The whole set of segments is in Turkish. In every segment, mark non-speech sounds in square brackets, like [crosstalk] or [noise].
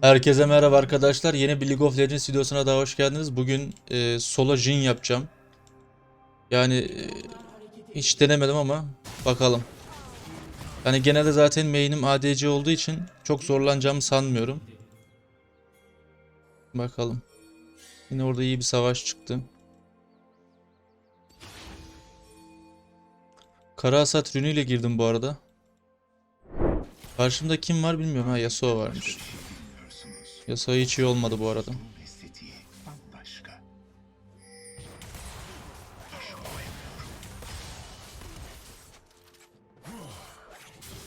Herkese merhaba arkadaşlar. Yeni bir League of Legends videosuna daha hoş geldiniz. Bugün e, Sola Jhin yapacağım. Yani e, hiç denemedim ama bakalım. Yani genelde zaten main'im ADC olduğu için çok zorlanacağımı sanmıyorum. Bakalım. Yine orada iyi bir savaş çıktı. Kara Hasat rünüyle girdim bu arada. Karşımda kim var bilmiyorum. Ha Yasuo varmış. Yasuo hiç iyi olmadı bu arada.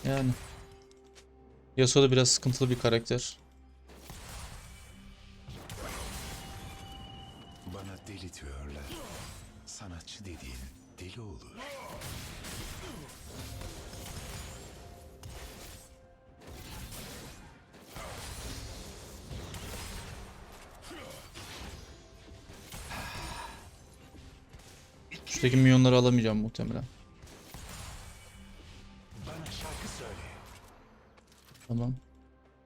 Yani. Yasuo da biraz sıkıntılı bir karakter. Bana deli diyorlar. Sanatçı dediğin deli olur. Üstteki milyonları alamayacağım muhtemelen. Bana şarkı söyle. Tamam.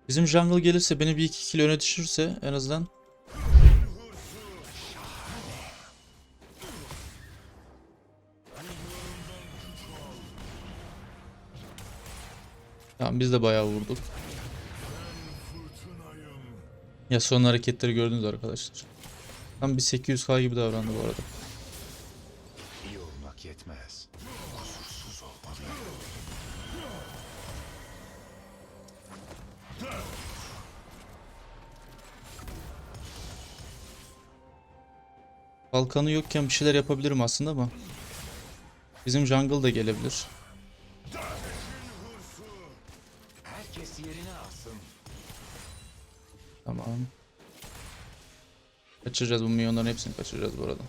Bizim jungle gelirse beni bir iki kill öne düşürse en azından. Tamam biz de bayağı vurduk. Ya son hareketleri gördünüz arkadaşlar. Tam bir 800k gibi davrandı bu arada. İyi olmak yetmez. Kusursuz olmalı. Kalkanı yokken bir şeyler yapabilirim aslında ama. Bizim jungle da gelebilir. Tamam. Kaçıracağız bu milyonların hepsini kaçıracağız bu arada.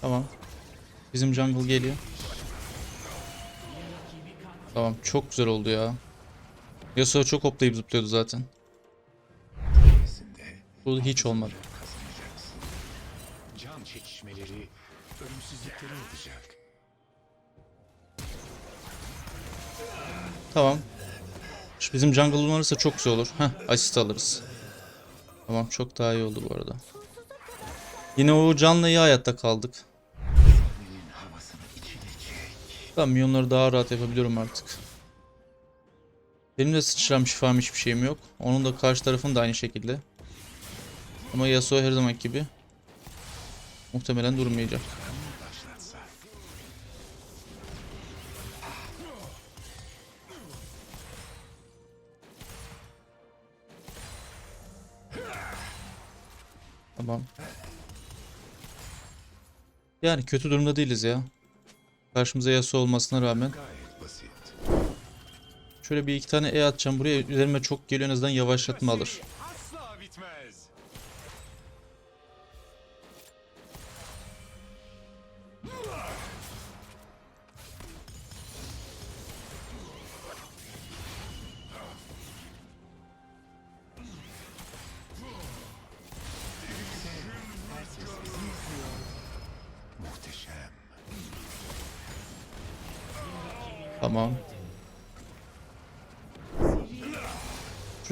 Tamam. Bizim jungle geliyor. Tamam çok güzel oldu ya. Yasuo çok hoplayıp zıplıyordu zaten. Bu hiç olmadı. Can çekişmeleri ölümsüzlükleri olacak. Tamam. Şu bizim jungle olursa çok güzel olur. Heh, asist alırız. Tamam çok daha iyi oldu bu arada. Yine o canla iyi hayatta kaldık. Tamam milyonları daha rahat yapabiliyorum artık. Benim de sıçram şifam hiçbir şeyim yok. Onun da karşı tarafın da aynı şekilde. Ama Yasuo her zaman gibi muhtemelen durmayacak. Tamam. Yani kötü durumda değiliz ya. Karşımıza Yasuo olmasına rağmen. Şöyle bir iki tane E atacağım buraya. Üzerime çok geliyor en azından yavaşlatma alır.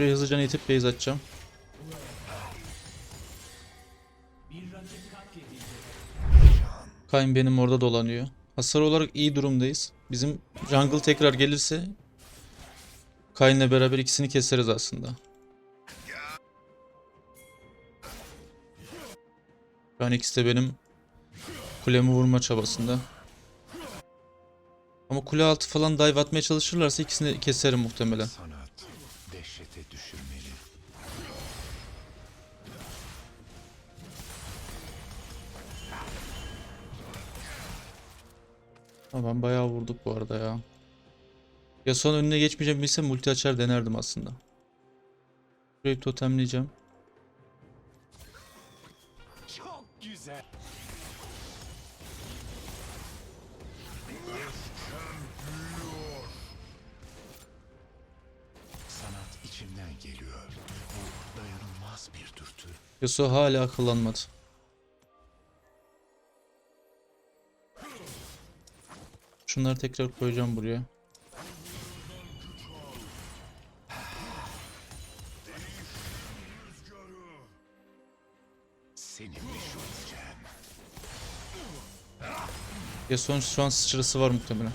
Şuraya hızlıca itip base atacağım. Kayn benim orada dolanıyor. Hasar olarak iyi durumdayız. Bizim jungle tekrar gelirse Kayn'le beraber ikisini keseriz aslında. An ikisi de benim kulemi vurma çabasında. Ama kule altı falan dive atmaya çalışırlarsa ikisini keserim muhtemelen. Tamam bayağı vurduk bu arada ya. Ya son önüne geçmeyeceğim bilsem multi açar denerdim aslında. Burayı totemleyeceğim. Çok güzel. Sanat içimden geliyor. Bu dayanılmaz bir dürtü. Yasuo hala akıllanmadı. Şunları tekrar koyacağım buraya. Meşhurlayacağım. Yasuo'nun şu an sıçrası var muhtemelen.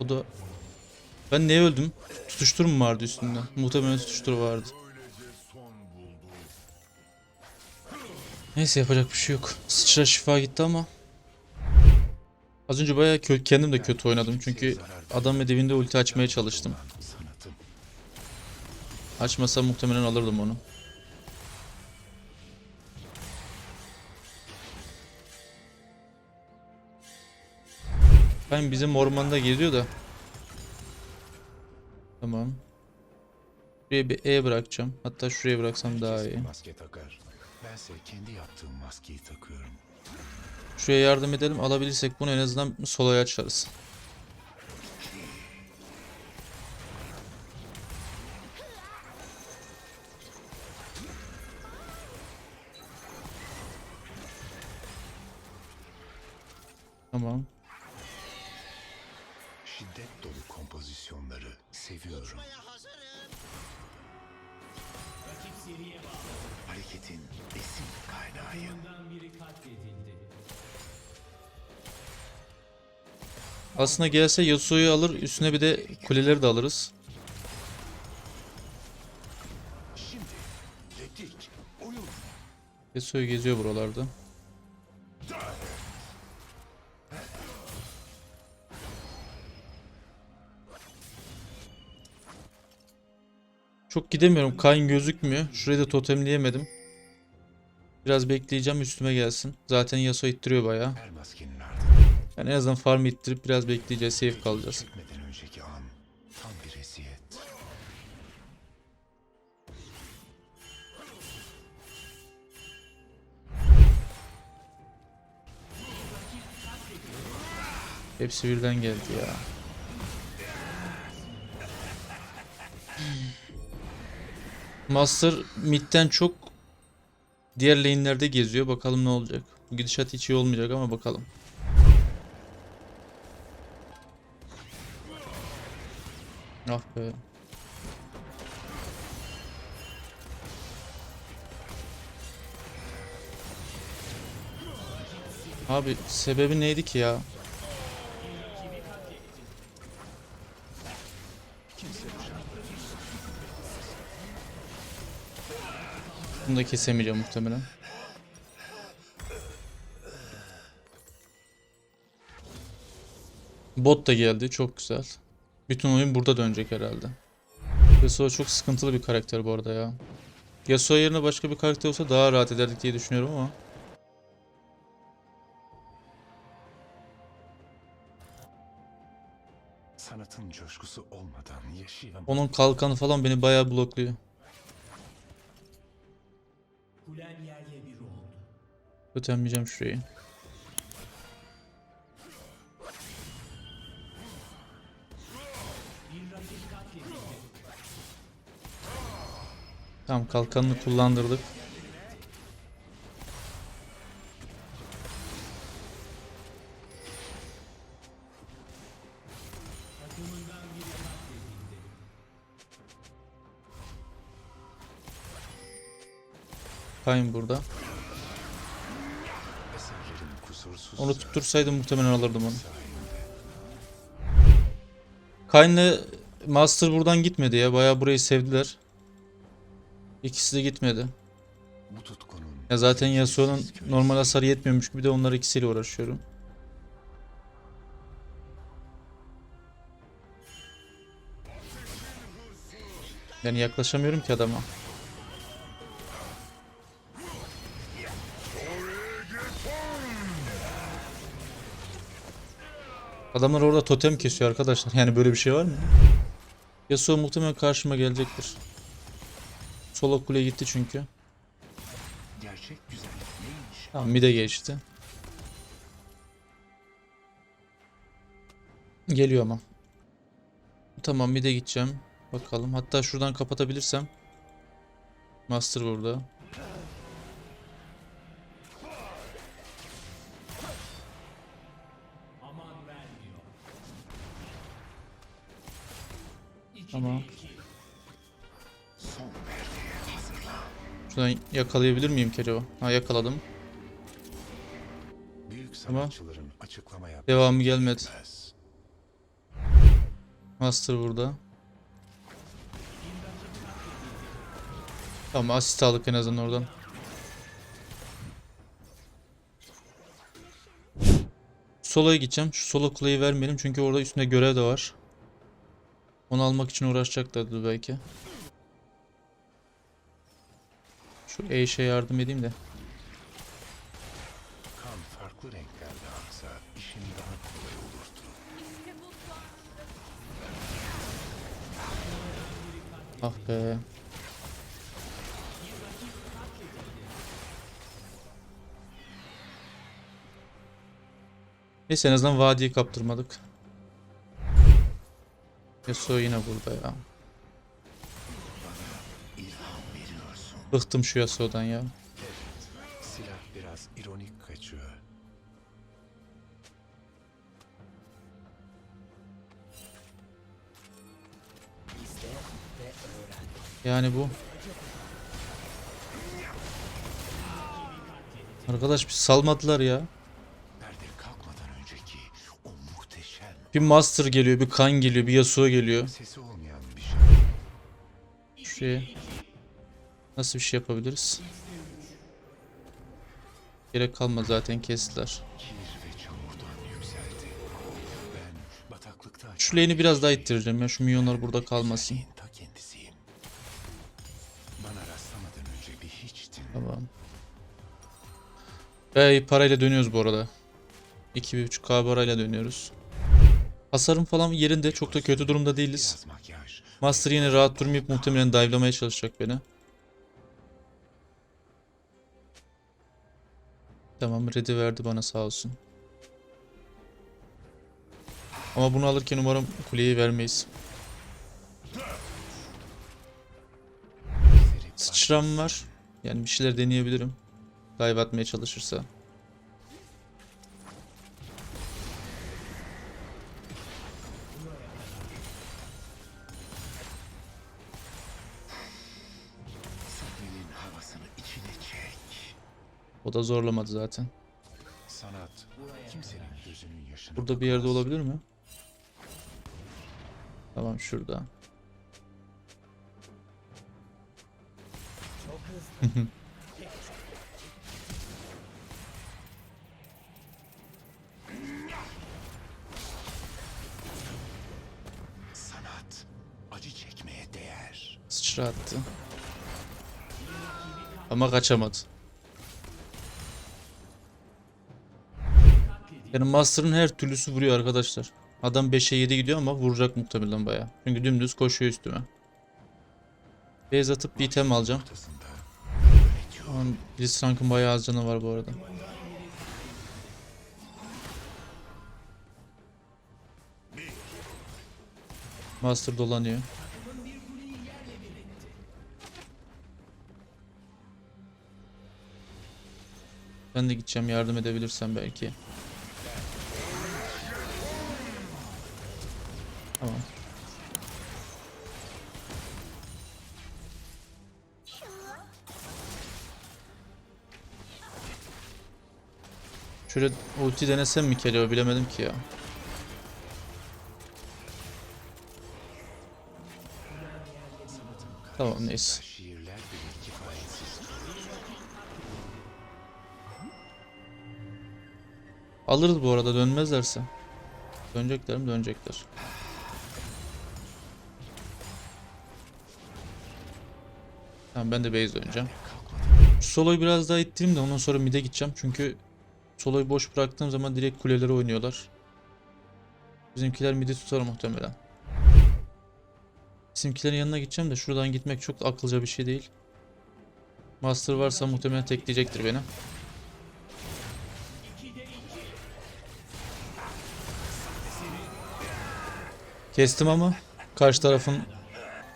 O da... Ben neye öldüm? Tutuştur mu vardı üstünde? Muhtemelen tutuştur vardı. Neyse yapacak bir şey yok. Sıçra şifa gitti ama. Az önce bayağı kö- kendim de kötü oynadım çünkü adam ve dibinde ulti açmaya çalıştım. Açmasam muhtemelen alırdım onu. Ben bizim ormanda geziyor da. Tamam. Şuraya bir E bırakacağım. Hatta şuraya bıraksam daha iyi. Bense kendi yaptığım maskeyi takıyorum. Şuraya yardım edelim. Alabilirsek bunu en azından solaya açarız. Tamam. Şiddet dolu kompozisyonları seviyorum. Hareketin esin kaynağıyım. Aslında gelse Yasuo'yu alır. Üstüne bir de kuleleri de alırız. Şimdi replik, oyun. Yasuo geziyor buralarda. Çok gidemiyorum. Kayn gözükmüyor. Şurayı da totemleyemedim. Biraz bekleyeceğim üstüme gelsin. Zaten Yasuo ittiriyor bayağı. Yani en azından farm ittirip biraz bekleyeceğiz. Safe kalacağız. Hepsi birden geldi ya. Master midden çok diğer lane'lerde geziyor. Bakalım ne olacak. Bu gidişat hiç iyi olmayacak ama bakalım. Ah be. Abi sebebi neydi ki ya? Bunu da kesemeyeceğim muhtemelen. Bot da geldi. Çok güzel. Bütün oyun burada dönecek herhalde. Yasuo çok sıkıntılı bir karakter bu arada ya. Yasuo yerine başka bir karakter olsa daha rahat ederdik diye düşünüyorum ama. Sanatın coşkusu olmadan yaşayamam. Onun kalkanı falan beni bayağı blokluyor. Ötemleyeceğim şurayı. Tamam kalkanını kullandırdık. Kayn burada. Onu tuttursaydım muhtemelen alırdım onu. Kayn'le Master buradan gitmedi ya. Bayağı burayı sevdiler. İkisi de gitmedi. Ya zaten Yasuo'nun normal hasarı yetmiyormuş gibi de onlar ikisiyle uğraşıyorum. Yani yaklaşamıyorum ki adama. Adamlar orada totem kesiyor arkadaşlar. Yani böyle bir şey var mı? Yasuo muhtemelen karşıma gelecektir. Sola kule gitti çünkü. Gerçek güzellik neymiş? Tamam mid'e geçti. Geliyor ama. Tamam bir de gideceğim. Bakalım. Hatta şuradan kapatabilirsem. Master burada. Tamam. Şuradan yakalayabilir miyim acaba? Ha yakaladım. Büyük Tamam. sanatçıların açıklama yapması Devamı gelmedi. Master burada. Tamam asist aldık en azından oradan. Solo'ya gideceğim. Şu solo kuleyi vermeyelim çünkü orada üstünde görev de var. Onu almak için uğraşacaklardı belki. Şu Ashe'e yardım edeyim de. Kan farklı renklerde aksa işin daha kolay olurdu. Ah be. Neyse en azından vadiyi kaptırmadık. Yasuo yine burada ya. Bıktım şu Yasuo'dan ya. Silah biraz ironik kaçıyor. Yani bu. Arkadaş bir salmadılar ya. Bir Master geliyor, bir Kan geliyor, bir Yasuo geliyor. sesi olmayan bir şey. Şuraya nasıl bir şey yapabiliriz? Gerek kalmadı zaten kestiler. Şu lane'i biraz daha ittireceğim ya. Şu milyonlar burada kalmasın. Tamam. Ve parayla dönüyoruz bu arada. 2.5k parayla dönüyoruz. Hasarım falan yerinde. Çok da kötü durumda değiliz. Master yine rahat durmayıp muhtemelen dive'lamaya çalışacak beni. Tamam ready verdi bana sağ olsun. Ama bunu alırken umarım kuleyi vermeyiz. Sıçram var. Yani bir şeyler deneyebilirim. Dive atmaya çalışırsa. O da zorlamadı zaten. Sanat kimsenin gözünün yaşını Burada bir yerde olabilir mi? Tamam şurada. [laughs] Sanat acı çekmeye değer. Sıçra attı. Ama kaçamadı. Yani Master'ın her türlüsü vuruyor arkadaşlar. Adam 5'e 7 gidiyor ama vuracak muhtemelen baya. Çünkü dümdüz koşuyor üstüme. Base atıp bir item alacağım. Ortasında Ama Blitzcrank'ın bayağı az canı var bu arada. Master dolanıyor. Ben de gideceğim yardım edebilirsem belki. Tamam. Şöyle ulti denesem mi Kelio bilemedim ki ya. Tamam neyse. Alırız bu arada dönmezlerse. Dönecekler mi? Dönecekler. Tamam ben de base döneceğim. Şu soloyu biraz daha ittireyim de ondan sonra mid'e gideceğim. Çünkü soloyu boş bıraktığım zaman direkt kulelere oynuyorlar. Bizimkiler mid'i tutar muhtemelen. Bizimkilerin yanına gideceğim de şuradan gitmek çok akılca bir şey değil. Master varsa muhtemelen tekleyecektir beni. Kestim ama karşı tarafın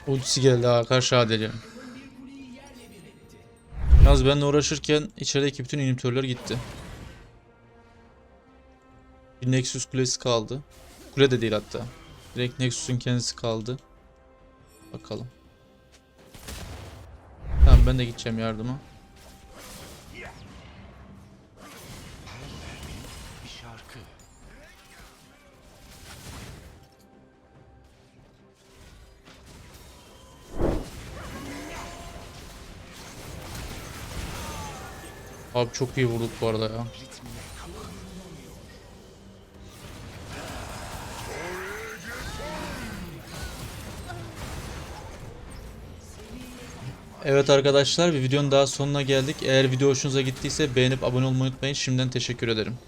ultisi geldi ha karşı adeliyor. Yalnız benimle uğraşırken içerideki bütün inhibitörler gitti. Bir Nexus kulesi kaldı. Kule de değil hatta. Direkt Nexus'un kendisi kaldı. Bakalım. Tamam ben de gideceğim yardıma. Abi çok iyi vurduk bu arada ya. Evet arkadaşlar bir videonun daha sonuna geldik. Eğer video hoşunuza gittiyse beğenip abone olmayı unutmayın. Şimdiden teşekkür ederim.